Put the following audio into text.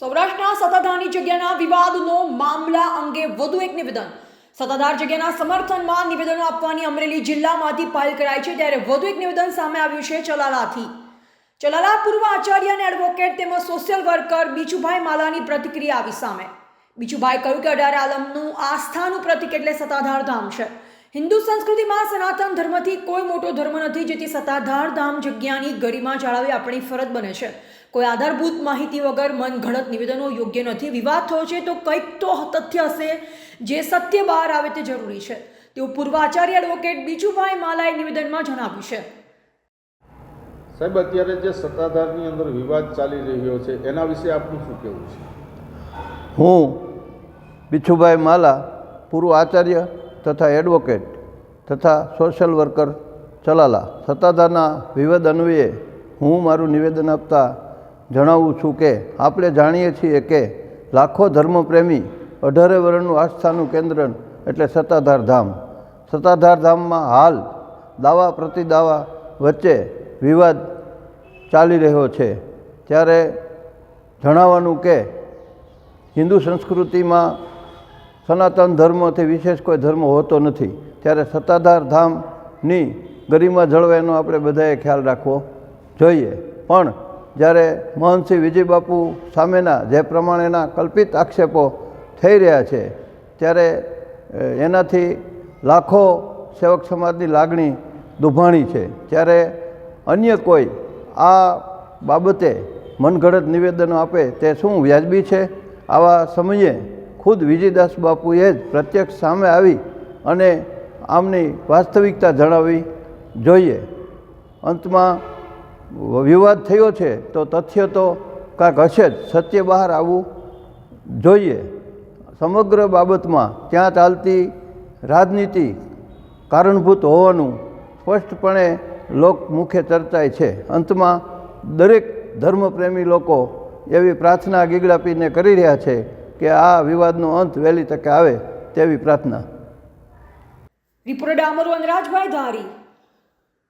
સૌરાષ્ટ્રના સત્તાધારની જગ્યાના વિવાદનો મામલા અંગે વધુ એક નિવેદન. સત્તાધાર જગ્યાના સમર્થનમાં નિવેદનો આપવાની અમરેલી જિલ્લામાંથી પહેલ કરાઈ છે ત્યારે વધુ એક નિવેદન સામે આવ્યું છે ચલાલાથી. ચલાલા પૂર્વ આચાર્ય અને એડવોકેટ તેમજ સોશિયલ વર્કર બીચુભાઈ માલાની પ્રતિક્રિયા આવી સામે. બીચુભાઈ કહ્યું કે અઢાર આલમનું આસ્થાનું પ્રતિક એટલે સત્તાધાર ધામ છે. હિન્દુ સંસ્કૃતિમાં સનાતન ધર્મથી કોઈ મોટો ધર્મ નથી જેથી સત્તાધાર ધામ જગ્યાની ગરિમા જાળવવી આપણી ફરજ બને છે. કોઈ આધારભૂત માહિતી વગર મન ઘડત નિવેદનો યોગ્ય નથી. વિવાદ થયો છે તો કંઈક તો તથ્ય હશે જે સત્ય બહાર આવે તે જરૂરી છે. તેવું પૂર્વ આચાર્ય એડવોકેટ બીજુભાઈ માલાએ નિવેદનમાં જણાવ્યું છે. સાહેબ અત્યારે જે સત્તાધારની અંદર વિવાદ ચાલી રહ્યો છે એના વિશે આપનું શું કહેવું છે? હું બીછુભાઈ માલા પૂર્વ આચાર્ય તથા એડવોકેટ તથા સોશિયલ વર્કર ચલાલા. સત્તાધારના વિવાદ અન્વયે હું મારું નિવેદન આપતા જણાવું છું કે, આપણે જાણીએ છીએ કે લાખો ધર્મપ્રેમી અઢારે વર્ણનું આસ્થાનું કેન્દ્ર એટલે સત્તાધાર ધામ. સત્તાધાર ધામમાં હાલ દાવા પ્રતિદાવા વચ્ચે વિવાદ ચાલી રહ્યો છે. ત્યારે જણાવવાનું કે, હિન્દુ સંસ્કૃતિમાં સનાતન ધર્મથી વિશેષ કોઈ ધર્મ હોતો નથી. ત્યારે સત્તાધાર ધામની ગરિમા જળવાયનો આપણે બધાએ ખ્યાલ રાખવો જોઈએ. પણ જ્યારે મહંતસિંહ વિજયબાપુ સામેના જે પ્રમાણેના કલ્પિત આક્ષેપો થઈ રહ્યા છે, ત્યારે એનાથી લાખો સેવક સમાજની લાગણી દુભાણી છે. ત્યારે અન્ય કોઈ આ બાબતે મનગઢત નિવેદનો આપે તે શું વ્યાજબી છે? આવા સમયે ખુદ વિજયદાસ બાપુએ જ પ્રત્યક્ષ સામે આવી અને આમની વાસ્તવિકતા જણાવવી જોઈએ. અંતમાં વિવાદ થયો છે તો તથ્ય તો કાંઈક હશે જ. સત્ય બહાર આવવું જોઈએ. સમગ્ર બાબતમાં ત્યાં ચાલતી રાજનીતિ કારણભૂત હોવાનું સ્પષ્ટપણે લોકમુખે ચર્ચાય છે. અંતમાં દરેક ધર્મપ્રેમી લોકો એવી પ્રાર્થના ગીગડાપીને કરી રહ્યા છે કે આ વિવાદનો અંત વહેલી તકે આવે તેવી પ્રાર્થના. રિપોર્ટર ડામોર વનરાજભાઈ ધારી.